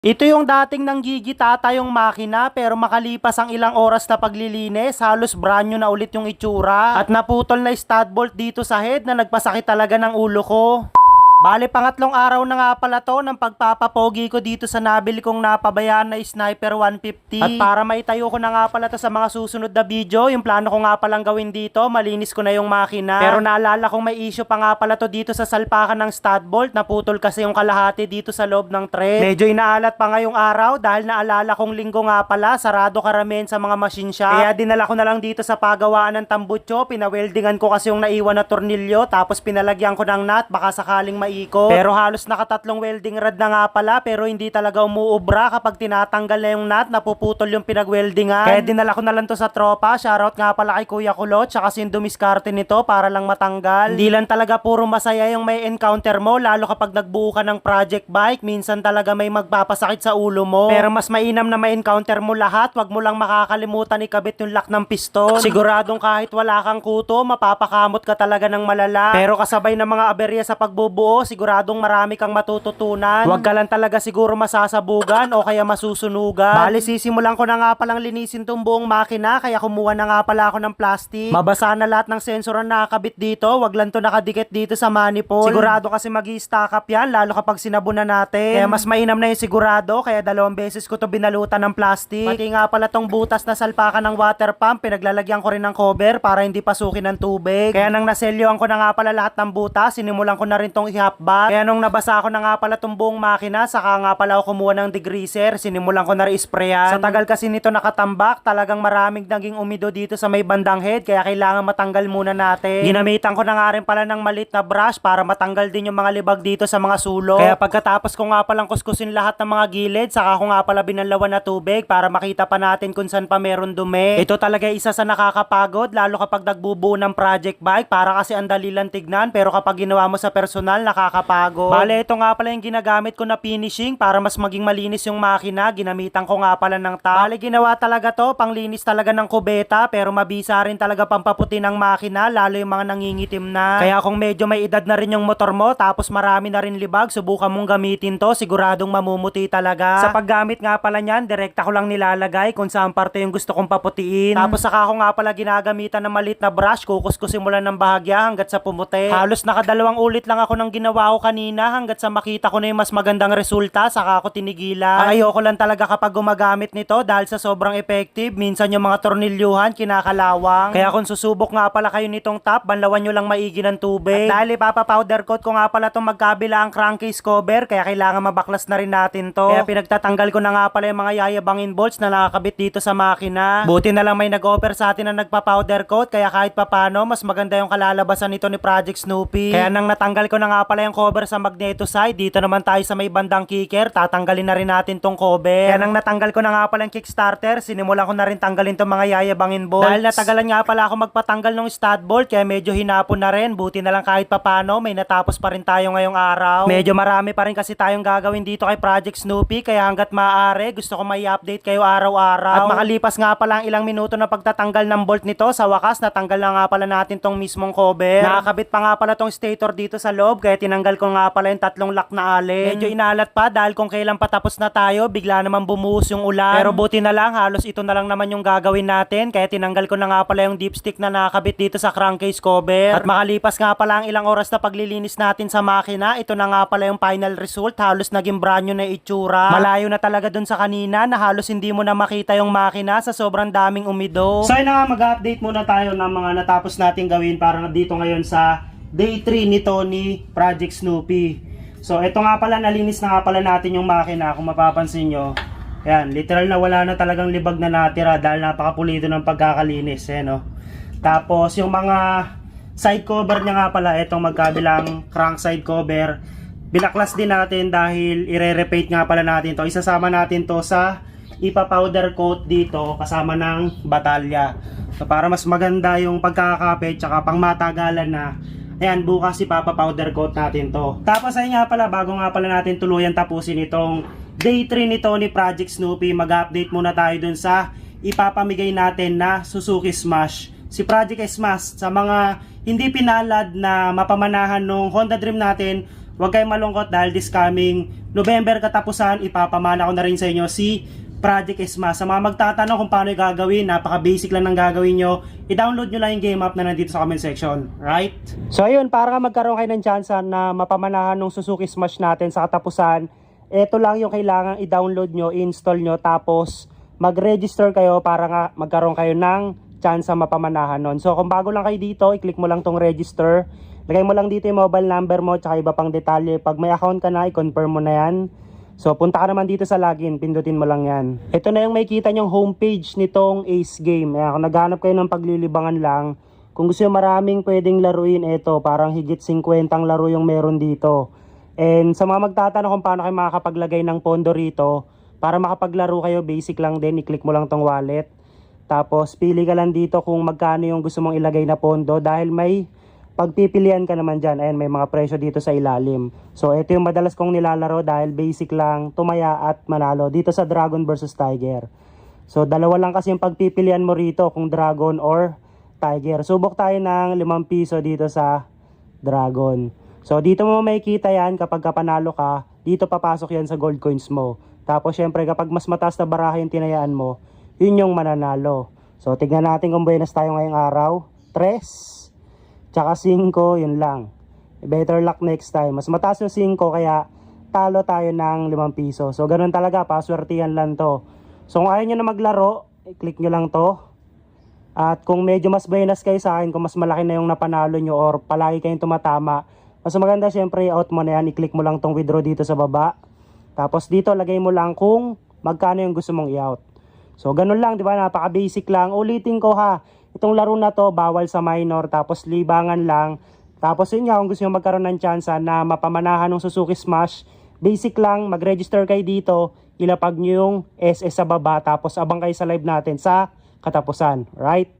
Ito yung dating nang gigitata makina pero makalipas ang ilang oras na paglilinis, halos brand new na ulit yung itsura at naputol na stud bolt dito sa head na nagpasakit talaga ng ulo ko. Bale, pangatlong araw na nga pala to ng pagpapapogi ko dito sa nabili kong napabayaan na Sniper 150. At para maitayo ko na nga pala to sa mga susunod na video, yung plano ko nga palang gawin dito, malinis ko na yung makina. Pero naalala kong may issue pa nga pala to dito sa salpakan ng stud bolt, naputol kasi yung kalahati dito sa loob ng thread. Medyo inaalat pa ngayong araw dahil naalala kong linggo nga pala, sarado karamihan sa mga machine shop. Kaya dinala ko na lang dito sa pagawaan ng tambutso, pinaweldingan ko kasi yung naiwan na tornilyo, tapos pinalagyan ko ng nut, baka sakaling maikot. Pero halos nakatatlong welding rod na nga pala, pero hindi talaga umuubra kapag tinatanggal na yung nut, napuputol yung pinagweldingan. Kaya dinala ko na lang to sa tropa, shoutout nga pala kay Kuya Kulot, tsaka si dumiskarte nito para lang matanggal. Hindi lang talaga puro masaya yung may encounter mo, lalo kapag nagbuo ka ng project bike, minsan talaga may magpapasakit sa ulo mo. Pero mas mainam na may encounter mo lahat, wag mo lang makakalimutan ikabit yung lock ng piston. Siguradong kahit wala kang kuto, mapapakamot ka talaga ng malala. Pero kasabay ng mga aberya sa pagbubuo, siguradong marami kang matututunan. Huwag ka lang talaga siguro masasabugan o kaya masusunugan. Bali, sisimulan ko na nga palang linisin tong buong makina, kaya kumuha na nga pala ako ng plastic. Mabasa na lahat ng sensor na nakakabit dito, wag lang to nakadikit dito sa manifold. Sigurado kasi mag stack up yan, lalo kapag sinabunan natin. Kaya mas mainam na yung sigurado, kaya dalawang beses ko to binalutan ng plastic. Pati nga pala tong butas na salpakan ng water pump, pinaglalagyan ko rin ng cover para hindi pasukin ng tubig. Kaya nang naselyoan ko na nga pala lahat ng butas, sinimulan ko na rin tong ihapbat. Kaya nung nabasa ko na nga pala tong buong makina, saka nga pala ako kumuha ng degreaser, sinimulan ko na rin sprayan. Sa tagal kasi nito nakatambak, talagang maraming naging umido dito sa may bandang head, kaya kailangan matanggal muna natin. Ginamitan ko na nga rin pala ng malit na brush para matanggal din yung mga libag dito sa mga sulok. Kaya pagkatapos ko nga palang kuskusin lahat ng mga gilid, saka ko nga pala binalawan na tubig para makita pa natin kung saan pa meron dumi. Ito talaga isa sa nakakapagod, lalo kapag nagbubuo ng project bike, para kasi ang dali lang tignan, pero kapag ginawa mo sa personal, nakakapagod. Bale, ito nga pala yung ginagamit ko na finishing para mas maging malinis yung makina. Ginamitan ko nga pala ng top. Bale, ginawa talaga to, panglinis talaga ng kubeta, pero mabisa rin talaga pampaputi ng makina, lalo yung mga nangingitim na. Kaya kung medyo may edad na rin yung motor mo, tapos marami na rin libag, subukan mong gamitin to, siguradong mamumuti talaga. Sa paggamit nga pala niyan, direkta ko lang nilalagay kung saan parte yung gusto kong paputiin. Tapos saka ko nga pala ginagamitan ng malit na brush, kukuskusin mo lang ng bahagya hanggat sa pumuti. Halos nakadalawang ulit lang ako ng ginawa ko kanina hanggat sa makita ko na yung mas magandang resulta, saka ako tinigilan. Ang ayoko lang talaga kapag gumagamit nito dahil sa sobrang effective, minsan yung mga tornilyuhan kinakalawang. Kaya kung susubok nga pala kayo nitong top, banlawan nyo lang maigi ng tubig. At dahil ipapa-powder coat ko nga pala itong magkabila ang crankcase cover, kaya kailangan mabaklas na rin natin to. Kaya pinagtatanggal ko na nga pala yung mga yayabangin bolts na nakakabit dito sa makina. Buti na lang may nag-offer sa atin na nagpa-powder coat, kaya kahit papano, mas maganda yung kalalabasan nito ni Project Snoopy. Kaya nang natanggal ko na nga pala yung cover sa magneto side, dito naman tayo sa may bandang kicker, tatanggalin na rin natin tong cover. Kaya nang natanggal ko na nga pala yung kickstarter, sinimulan ko na rin tanggalin tong mga yayabangin bolts. Dahil natagalan nga pala ako magpatanggal ng stud bolt, kaya medyo hinapon na rin. Buti na lang kahit papano, may natapos pa rin tayo ngayong araw. Medyo marami pa rin kasi tayong gagawin dito kay Project Snoopy, kaya hanggat maaari, gusto ko may update kayo araw-araw. At makalipas nga pala ang ilang minuto na pagtatanggal ng bolt nito, sa wakas natanggal na nga pala natin tong mismong cover. Nakakabit pa nga pala tong stator dito sa loob, kaya tinanggal ko nga pala yung tatlong lock na alin. Medyo inalat pa dahil kung kailan patapos na tayo, bigla naman bumuhos yung ulan. Pero buti na lang, halos ito na lang naman yung gagawin natin, kaya tinanggal ko na nga pala yung dipstick na nakakabit dito sa crankcase cover. At makalipas nga pala ang ilang oras na paglilinis natin sa makina, ito na nga pala yung final result, halos naging brand new na itsura. Malayo na talaga dun sa kanina na halos hindi mo na makita yung makina sa sobrang daming umido. So yun na nga, mag-update muna tayo ng mga natapos natin gawin para dito ngayon sa day 3 nito ni Project Snoopy. So ito nga pala, nalinis na nga pala natin yung makina kung mapapansin nyo. Yan, literal na wala na talagang libag na natira dahil napakapulido ng pagkakalinis. Eh, no? Tapos yung mga side cover niya nga pala, itong magkabilang crank side cover, binaklas din natin dahil ire-repaint nga pala natin to. Isasama natin to sa ipa-powder coat dito kasama ng batalya. So para mas maganda yung pagkakapit tsaka pang matagalan na Ayan, bukas ipapa-powder coat natin to. Tapos ay nga pala, bago nga pala natin tuluyan tapusin itong day 3 nito ni Project Snoopy, mag-update muna tayo dun sa ipapamigay natin na Suzuki Smash. Si Project Smash, sa mga hindi pinalad na mapamanahan nung Honda Dream natin, huwag kayong malungkot dahil this coming November katapusan, ipapamana ko na rin sa inyo si Project Esma. Sa mga magtatanong kung paano yung gagawin, napaka-basic lang ng gagawin nyo. I-download nyo lang yung game app na nandito sa comment section. Right? So ayun, para ka magkaroon kayo ng chance na mapamanahan ng Suzuki Smash natin sa katapusan, ito lang yung kailangan i-download nyo, i-install nyo, tapos mag-register kayo para nga magkaroon kayo ng chance sa mapamanahan nun. So kung bago lang kayo dito, i-click mo lang tong register. Lagay mo lang dito yung mobile number mo tsaka iba pang detalye. Pag may account ka na, i-confirm mo na yan. So punta ka naman dito sa login, pindutin mo lang yan. Ito na yung makikita nyong homepage nitong Ace Game. Ayan, kung naghanap kayo ng paglilibangan lang, kung gusto nyo maraming pwedeng laruin, ito parang higit 50 ang laro yung meron dito. And sa mga magtatanong kung paano kayo makakapaglagay ng pondo rito, para makapaglaro kayo, basic lang din, i-click mo lang tong wallet. Tapos pili ka lang dito kung magkano yung gusto mong ilagay na pondo dahil may pagpipilian ka naman dyan. Ayan, may mga presyo dito sa ilalim. So ito yung madalas kong nilalaro dahil basic lang, tumaya at manalo dito sa Dragon versus Tiger. So dalawa lang kasi yung pagpipilian mo rito kung Dragon or Tiger. Subok tayo ng 5 piso dito sa Dragon. So dito mo makikita yan kapag kapanalo ka, dito papasok yan sa gold coins mo. Tapos syempre kapag mas mataas na baraha yung tinayaan mo, yun yung mananalo. So tignan natin kung buenas tayo ngayong araw. 3, tsaka 5, yun lang. Better luck next time. Mas mataas yung 5 kaya talo tayo ng 5 piso. So ganun talaga, paswertihan lang to. So kung ayaw nyo na maglaro, i-click nyo lang to. At kung medyo mas buenas kayo sa akin, kung mas malaki na yung napanalo nyo or palagi kayong tumatama, mas maganda syempre i-out mo na yan, i-click mo lang tong withdraw dito sa baba. Tapos dito lagay mo lang kung magkano yung gusto mong i-out. So ganun lang, di ba? Napaka-basic lang. Ulitin ko ha, itong laro na to bawal sa minor, tapos libangan lang. Tapos yun nga, kung gusto nyo magkaroon ng chance na mapamanahan ng Suzuki Smash, basic lang, mag-register kayo dito, ilapag nyo yung SS sa baba, tapos abang kayo sa live natin sa katapusan, right?